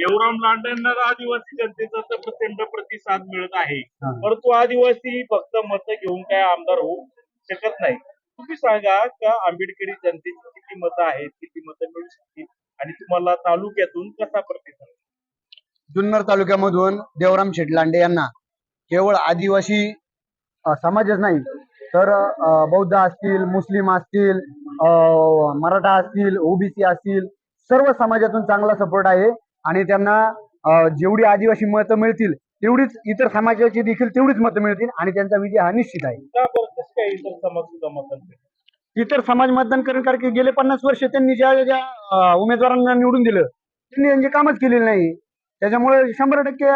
देवराम लांडेंना आदिवासी जनतेचा तर प्रचंड प्रतिसाद मिळत आहे. परंतु आदिवासी फक्त मतं घेऊन काय आमदार होऊ शकत नाही. तुम्ही सांगा का आंबेडकरी जनतेची किती मतं आहेत किती मतं मिळू शकतील? आणि तुम्हाला तालुक्यातून कसा प्रतिसाद जुन्नर तालुक्यामधून देवराम शेटलांडे यांना केवळ आदिवासी समाजच नाही तर बौद्ध असतील मुस्लिम असतील मराठा असतील ओबीसी असतील सर्व समाजातून चांगला सपोर्ट आहे. आणि त्यांना जेवढी आदिवासी मतं मिळतील तेवढीच इतर समाजाची देखील तेवढीच मतं मिळतील आणि त्यांचा विजय हा निश्चित आहे इतर समाज सुद्धा मतदान? इतर समाज मतदान करून कारण की गेले पन्नास वर्ष त्यांनी ज्या ज्या उमेदवारांना निवडून दिलं त्यांनी त्यांचे कामच केलेले नाही त्याच्यामुळे शंभर टक्के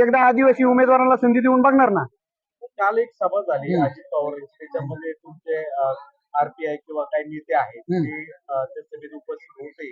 एकदा आदिवासी उमेदवारांना संधी देऊन बघणार ना काल एक सभा झाली. अजित पवार यांची. त्याच्यामध्ये तुमचे आरपीआय किंवा काही नेते आहेत. ते त्या सभेत उपस्थित होते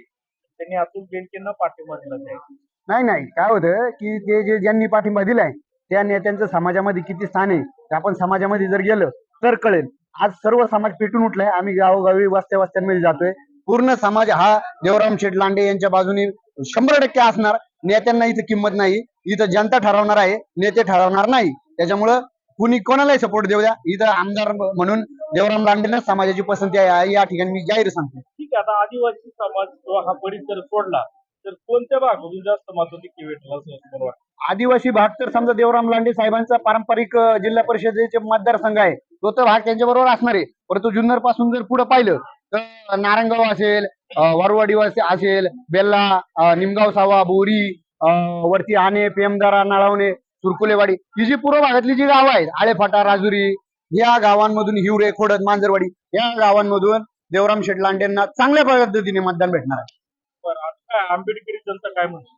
त्यांनी अतुल बेनकेंना पाठिंबा दिला त्यावेळी. नाही नाही. काय होतं की ते जे ज्यांनी पाठिंबा दिलाय त्या नेत्यांचं समाजामध्ये किती स्थान आहे ते आपण समाजामध्ये जर गेलं तर कळेल. आज सर्व समाज पेटून उठलाय. आम्ही गावोगावी वस्त्या वस्त्यांमध्ये जातोय. पूर्ण समाज हा देवराम शेठ लांडे यांच्या बाजूने शंभर टक्के असणार. नेत्यांना इथं किंमत नाही. इथं जनता ठरवणार आहे. नेते ठरवणार नाही. त्याच्यामुळं कुणी कोणालाही सपोर्ट देऊ द्या. इथं आमदार म्हणून देवराम लांडेंना समाजाची पसंती आहे. या ठिकाणी मी जाहीर सांगतो. की आता आदिवासी समाज किंवा हा परिसर सोडला तर कोणत्या भागातून जास्त मताधिक्य किवेटला असं तुम्हाला वाटतं? आदिवासी भाग तर समजा देवराम लांडे साहेबांचा पारंपरिक अ, जिल्हा परिषदेचे मतदारसंघ आहे. तो तर भाग त्यांच्या बरोबर असणार आहे. परंतु जुन्नरपासून जर पुढे पाहिलं तर नारायणगाव असेल अ, वारुवाडी वस- असेल बेल्ला अ, निमगाव सावा बोरी अ, वरती आणे पेमदारा नाळावणे सुरकुलेवाडी ही जी पूर्व भागातली जी गावं आहेत आळेफाटा राजुरी या गावांमधून हिवरे खोडद मांजरवाडी या गावांमधून देवराम शेठ लांडेंना चांगल्या पद्धतीने मतदान भेटणार आहे. बरं आता काय आंबेडकरी जनता काय म्हणते?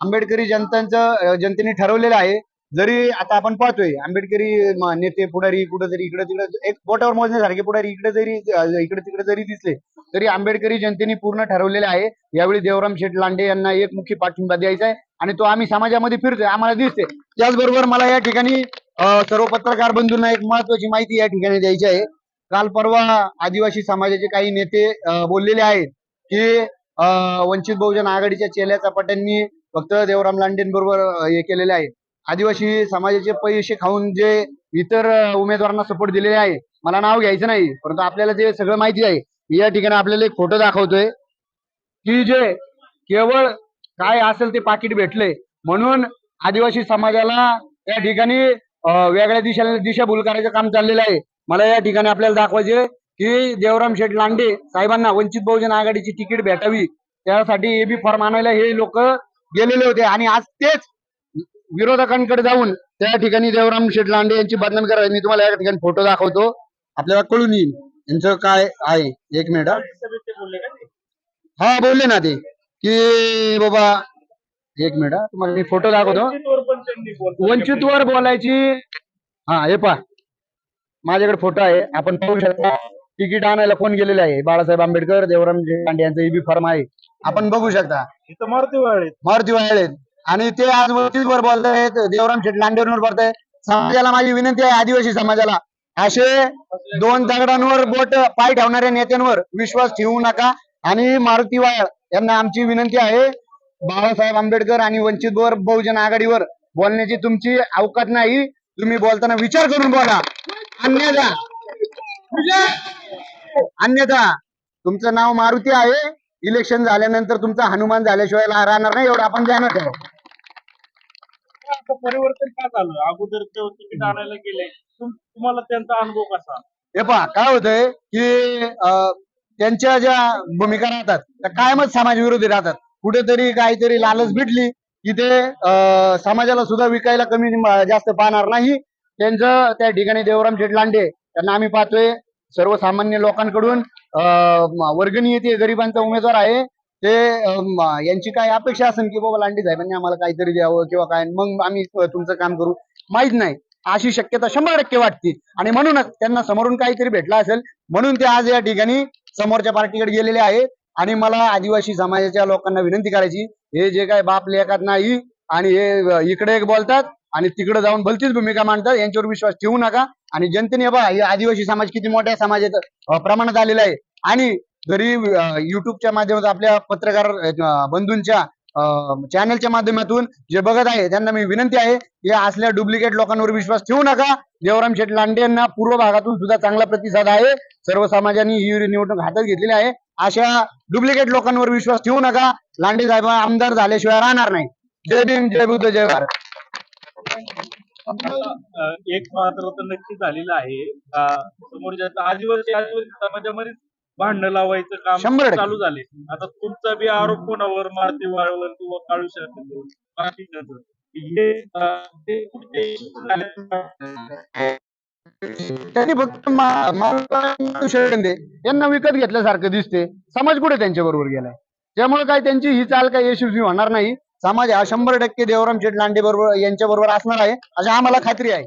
आंबेडकरी जनतांचं अ, जनतेने ठरवलेलं आहे. जरी आता आपण पाहतोय आंबेडकरी म, नेते पुढारी कुठेतरी इकडे तिकडे एक बोटावर मोजण्यासारखे पुढारी इकडे जरी अ, इकडे तिकडे जरी दिसले तरी आंबेडकरी जनतेने पूर्ण ठरवलेले आहे. यावेळी देवराम शेठ लांडे यांना एक मुख्य पाठिंबा द्यायचा आहे आणि तो आम्ही समाजामध्ये फिरतोय आम्हाला दिसते त्याचबरोबर मला या ठिकाणी अ, सर्व पत्रकार बंधूंना एक महत्वाची माहिती या ठिकाणी द्यायची आहे. काल परवा आदिवासी समाजाचे काही नेते बोललेले आहेत की वंचित बहुजन आघाडीच्या चेल्या चपाट्यांनी फक्त देवराम लांडेंबरोबर हे केलेले आहे आदिवासी समाजाचे पैसे खाऊन जे इतर उमेदवारांना सपोर्ट दिलेले आहे मला नाव घ्यायचं नाही परंतु आपल्याला ते सगळं माहिती आहे. या ठिकाणी आपल्याला एक फोटो दाखवतोय की जे केवळ काय असेल ते पाकिट भेटले. म्हणून आदिवासी समाजाला या ठिकाणी वेगळ्या दिशेला दिशाभूल करायचं काम चाललेलं आहे. मला या ठिकाणी आपल्याला दाखवायचे की देवराम शेठ लांडे साहेबांना वंचित बहुजन आघाडीची तिकीट भेटावी. त्यासाठी एबी फॉर्म आणायला हे लोक गेलेले होते. आणि आज तेच विरोधकांकडे जाऊन त्या ठिकाणी देवराम शेठ लांडे यांची बदनामी करायची मी तुम्हाला या ठिकाणी फोटो दाखवतो. आपल्याला कळून येईल. यांचं काय आहे? एक मिनिट हा. बोलले? हा ना ते. की बाबा एक मिनिट तुम्हाला मी फोटो दाखवतो. बोलतो वंचितवर बोलायची. हा हे पहा. माझ्याकडे फोटो आहे. आपण पाहू शकता. तिकीट आणायला कोण गेलेले आहे? बाळासाहेब आंबेडकर देवराम लांडे यांचं ईबी फॉर्म आहे. आपण बघू शकता. इथं मारुती वाळे मारुती वाळलेत आणि ते आज वंचितवर बोलतायत देवराम शेठ लांडेवर बोलताय समाजाला माझी विनंती आहे आदिवासी समाजाला. असे दोन दगडांवर बोट पाय ठेवणाऱ्या नेत्यांवर विश्वास ठेवू नका. आणि मारुती वाळ यांना आमची विनंती आहे बाळासाहेब आंबेडकर आणि वंचित बहु- बहुजन आघाडीवर बोलण्याची तुमची अवकात नाही. तुम्ही बोलताना विचार करून बोला. अन्यथा अन्यथा तुमचं नाव मारुती आहे. इलेक्शन झाल्यानंतर तुमचा हनुमान झाल्याशिवाय राहणार नाही एवढं आपण ध्यानात ठेवा परिवर्तन का झालं? अगोदर तिकीट आणायला गेले. तुम- तुम्हाला त्यांचा अनुभव कसा? हे पहा काय होतंय की त्यांच्या ज्या भूमिका राहतात त्या कायमच समाजविरोधी राहतात. कुठेतरी काहीतरी लालच भेटली की ते समाजाला सुद्धा विकायला कमी जास्त पाहणार नाही. त्यांचं त्या ठिकाणी देवराम शेठ लांडे त्यांना आम्ही पाहतोय. सर्वसामान्य लोकांकडून वर्गणी येते गरिबांचा उमेदवार आहे. ते यांची काय अपेक्षा असेल की बाबा लांडे साहेबांनी आम्हाला काहीतरी द्यावं किंवा काय? मग आम्ही तुमचं काम करू. माहीत नाही. अशी शक्यता शंभर टक्के वाटते. आणि म्हणूनच त्यांना समोरून काहीतरी भेटलं असेल म्हणून ते आज या ठिकाणी समोरच्या पार्टीकडे गेलेले आहेत आणि मला आदिवासी समाजाच्या लोकांना विनंती करायची हे जे काय बाप लेखात नाही आणि हे इकडे एक बोलतात आणि तिकडे जाऊन भलतीच भूमिका मांडतात. यांच्यावर विश्वास ठेवू नका. आणि जनतेने बघा हे आदिवासी समाज किती मोठ्या समाजात प्रमाणात आलेला आहे. आणि जरी युट्यूबच्या माध्यमातून आपल्या पत्रकार बंधूंच्या चॅनलच्या माध्यमातून जे बघत आहे त्यांना मी विनंती आहे या असल्या डुप्लिकेट लोकांवर विश्वास ठेवू नका. देवराम शेठ लांडे यांना पूर्व भागातून सुद्धा चांगला प्रतिसाद आहे. सर्व समाजाने ही निवडणूक हातात घेतलेली आहे. अशा डुप्लिकेट लोकांवर विश्वास ठेवू नका. लांडे साहेब आमदार झाल्याशिवाय राहणार नाही. जय भीम जय बुद्ध जय भारत. एक मात्र तर नक्की झालेलं आहे. का समोरच्या आदिवासी आदिवासी समाजामध्ये भांडणं लावायचं काम. चालू झाले. आता तुमचा बी आरोप कोणावर? मारुती वाळवर किंवा काळू शर्मा बाकीचं हे अ, ते कुठे त्यांनी फक्त यांना विकत घेतल्यासारखं दिसते. समाज कुठे त्यांच्या बरोबर गेलाय? त्यामुळे काय त्यांची ही चाल काही यशस्वी होणार नाही. समाज हा शंभर टक्के देवराम शेठ लांडे बरोबर यांच्या बरोबर असणार आहे. अशी आम्हाला खात्री आहे.